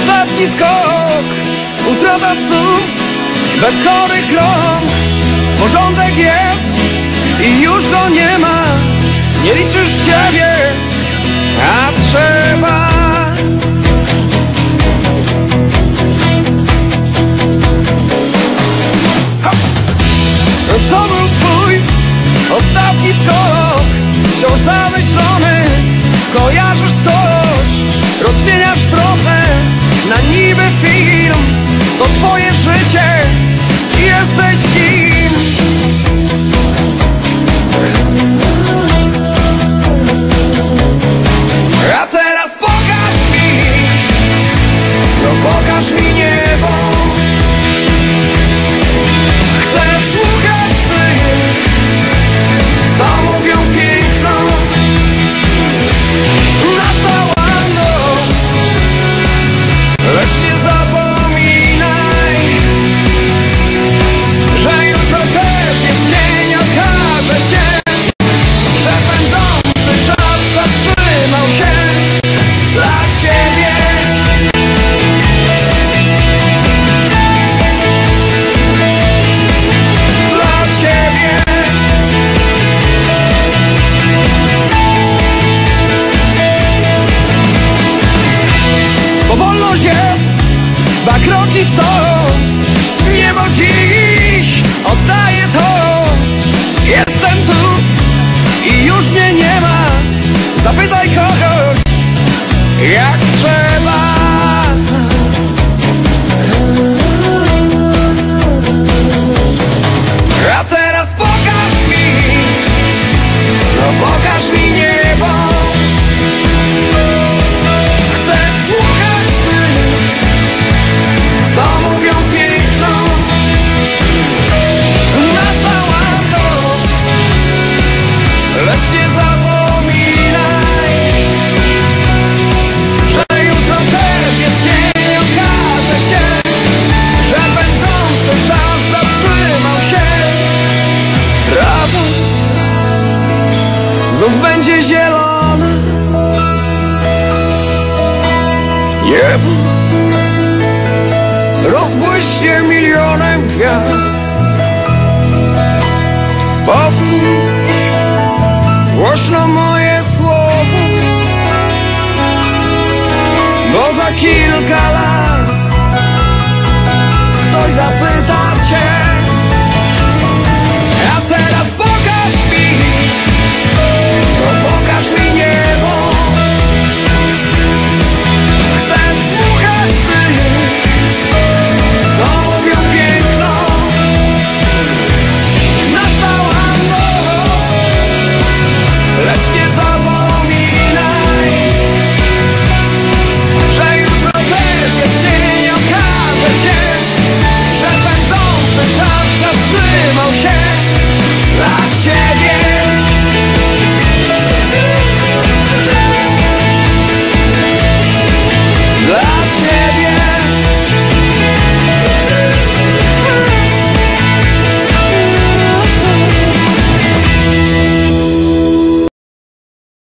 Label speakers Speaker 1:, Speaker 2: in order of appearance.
Speaker 1: Ostatni skok, utrata snów Bez chorych rąk. Porządek jest i już go nie ma. Nie liczysz siebie, a trzeba! To był twój ostatni skok? Wciąż zamyślony Kojarzysz coś Rozmieniasz trochę kroki stoją będzie zielona Niebo rozbłyśnie milionem gwiazd. Powtórz głośno moje słowo Bo za kilka lat ktoś zapyta cię